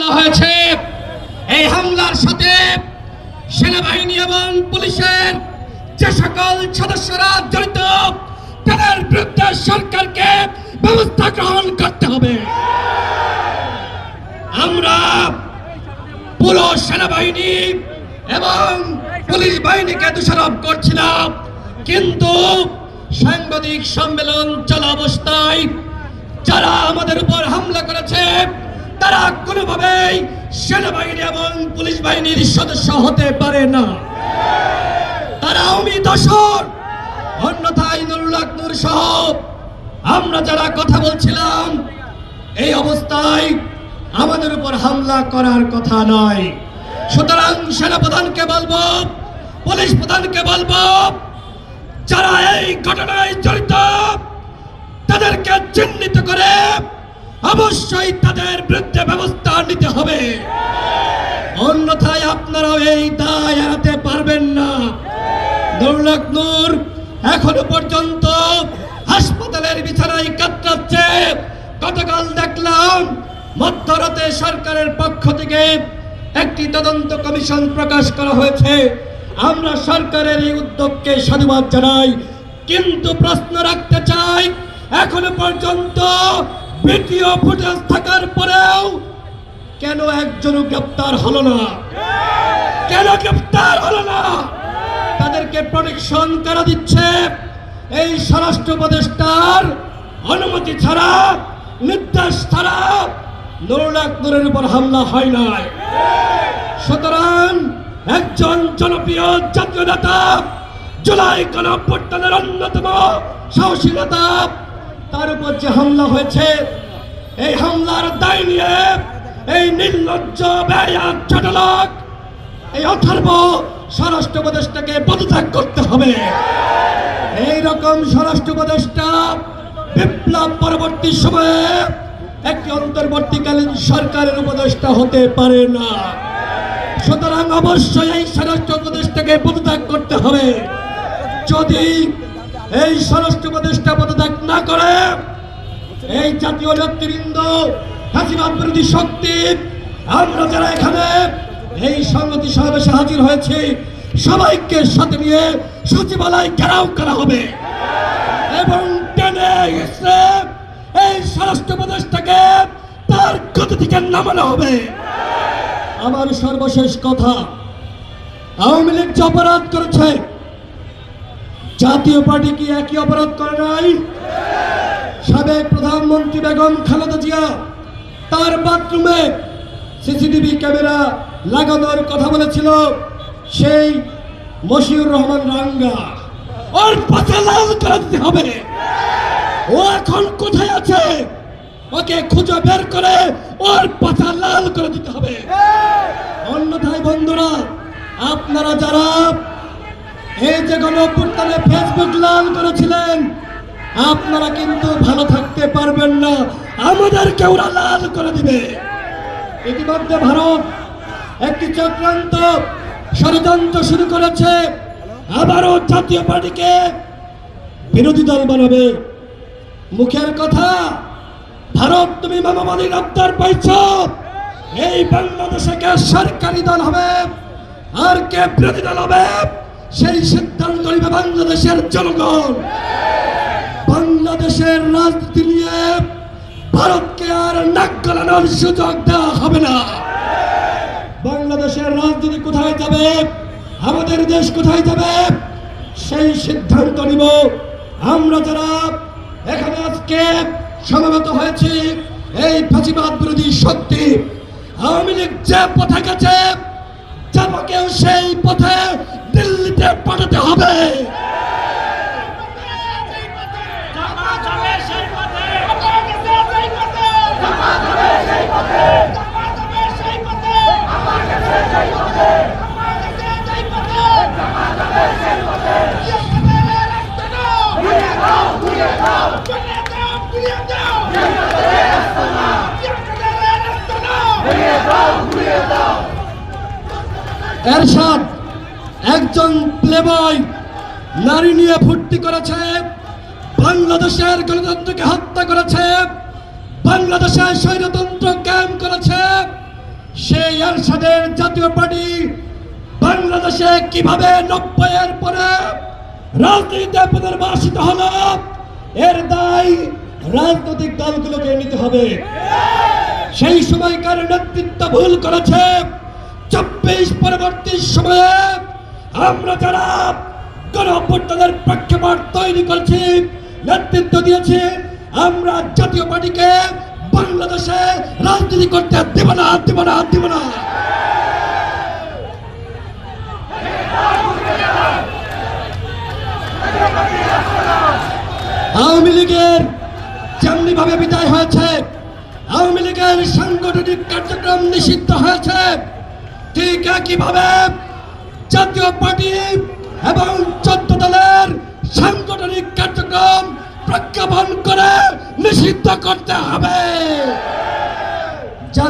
হয়েছে। এই হামলার সাথে সেনাবাহিনী এবং পুলিশের যে সকল সদস্যরা জড়িত, তাদের বিরুদ্ধে সরকারকে ব্যবস্থা গ্রহণ করতে হবে। আমরা পুরো সেনাবাহিনী এবং পুলিশ বাহিনীকে দোষারোপ করছিলাম, কিন্তু সাংবাদিক সম্মেলন চলা অবস্থায় যারা আমাদের উপর হামলা করেছে তারা কোনোভাবেই সেনাবাহিনী এবং পুলিশ বাহিনীর সদস্য হতে পারে না। তারা আমি দশর অন্যথায় সহ আমরা যারা কথা বলছিলাম, এই অবস্থায় আমাদের উপর হামলা করার কথা নয়। সুতরাং সেনাপ্রধানকে বলব, পুলিশ প্রধানকে বলব, যারা এই ঘটনায় জড়িত, তাদেরকে চিহ্নিত করে অবশ্যই ব্যবস্থা নিতে হবে। অন্যথায় আপনারাও এই দায় এড়াতে পারবেন না। এখনও পর্যন্ত হাসপাতালের বিছানায় কাতরাচ্ছে। গতকাল দেখলাম মধ্যরাতে সরকারের পক্ষ থেকে একটি তদন্ত কমিশন প্রকাশ করা হয়েছে। আমরা সরকারের এই উদ্যোগকে সাধুবাদ জানাই। কিন্তু প্রশ্ন রাখতে চাই, এখনও পর্যন্ত ভিডিও ফুটেজ থাকার পরেও কেন একজনও গ্রেপ্তার হলো না? কেন গ্রেপ্তার হলো না? তাদেরকে প্রোটেকশন করা দিচ্ছে? এই স্বরাষ্ট্র উপদেষ্টার অনুমতি ছাড়া, নির্দেশ ছাড়া নুরুল আকবরের উপর হামলা হয় নাই। সুতরাং একজন জনপ্রিয় জাতীয় নেতা, জুলাই গণঅভ্যুত্থানের অন্যতম সাহসী নেতা, তার উপর যে হামলা হয়েছে, এই হামলার দায় নিয়ে এই নির্লজ্জ ব্যয়াত চটলক এই অথর্ব স্বরাষ্ট্র উপদেষ্টাকে পদত্যাগ করতে হবে। এই রকম স্বরাষ্ট্র উপদেষ্টা বিপ্লব পরবর্তী সময়ে একটি অন্তর্বর্তীকালীন সরকারের উপদেষ্টা হতে পারে না। সুতরাং অবশ্যই এই স্বরাষ্ট্র উপদেষ্টাকে পদত্যাগ করতে হবে। যদি এই স্বরাষ্ট্র উপদেষ্টা পদত্যাগ না করে, এই জাতীয় নেতৃবৃন্দ হাসিবাদ বিরোধী শক্তি। আমরা যারা এখানে, এই সংগতি সমাবেশে হাজির হয়েছি, সবাইকে সাথে নিয়ে সচিবালয় ঘেরাও করা হবে। এবং টেনে এই স্বরাষ্ট্র উপদেষ্টাকে তার গতি থেকে নামানো হবে। আমার সর্বশেষ কথা, আওয়ামী লীগ যে অপরাধ করেছে, জাতীয় পার্টি কি একই অপরাধ করে নাই? সাবেক প্রধানমন্ত্রী বেগম খালেদা জিয়া তার বাথরুমে সিসিটিভি ক্যামেরা লাগানোর কথা বলেছিল সেই মশিউর রহমান রাঙ্গা। ওর পাশে লাল করে দিতে হবে। ও এখন কোথায় আছে? ওকে খুঁজে বের করে ওর পাতা লাল করে দিতে হবে। অন্যথায় বন্ধুরা, আপনারা যারা এই যে গণঅভ্যুত্থানে ফেসবুক লাল করেছিলেন, আপনারা কিন্তু ভালো থাকতে পারবেন না। আমাদেরকে ওরা লাল করে দিবে। ইতিমধ্যে ভারত একটি চক্রান্ত ষড়যন্ত্র শুরু করেছে। আবারও জাতীয় পার্টিকে বিরোধী দল বানাবে। মুখের কথা, ভারত, তুমি মামাবাদী গ্রেপ্তার পাইছ এই বাংলাদেশে কে সরকারি দল হবে? আর কে বিরোধী দল হবে? সেই সিদ্ধান্ত নিবে বাংলাদেশের জনগণ। বাংলাদেশের রাজনীতি নিয়ে ভারতকে আর নাক গলানোর সুযোগ দেওয়া হবে না। বাংলাদেশের রাজনীতি কোথায় যাবে? আমাদের দেশ কোথায় যাবে? সেই সিদ্ধান্ত নিব। আমরা যারা এখানে আজকে সমবেত হয়েছি, এই ফাঁসিবাদ বিরোধী শক্তি, আওয়ামী লীগ যে পথে গেছে যাবকেও সেই পথে দিল্লিতে পাঠাতে হবে জামাত হবে সেই পথে জামাত হবে সেই পথে জামাত হবে সেই পথে জামাত হবে সেই পথে জামাত হবে সেই পথে জামাত হবে সেই পথে জামাত হবে সেই পথে ঘুরে দাও ঘুরে দাও ঘুরে দাও ঘুরে দাও ঘুরে দাও ঘুরে দাও এরশাদ একজন প্লেবয় নারী নিয়ে ফুর্তি করেছে, বাংলাদেশের গণতন্ত্রকে হত্যা করেছে, বাংলাদেশের স্বৈরতন্ত্র ক্যাম্প করেছে। সেই এরশাদের জাতীয় পার্টি বাংলাদেশে কীভাবে নব্বইয়ের পরে রাজনীতিতে পুনর্বাসিত হলো, এর দায় রাজনৈতিক দলগুলোকে নিতে হবে। সেই সময়কার নেতৃত্ব ভুল করেছে। চব্বিশ পরবর্তী সময়ে আমরা যারা গণ প্রেক্ষাপট তৈরি করেছি, নেতৃত্ব দিয়েছি, আমরা জাতীয় পার্টিকে বাংলাদেশে রাজনীতি করতে দেব না দেব না দেব না। আওয়ামী লীগের যেমনি ভাবে বিদায় হয়েছে, আওয়ামী লীগের সাংগঠনিক কার্যক্রম নিষিদ্ধ হয়েছে। ঠিক একইভাবে জাতীয় পার্টি এবং চোদ্দ দলের সাংগঠনিক কার্যক্রম প্রজ্ঞাপন করে নিষিদ্ধ করতে হবে।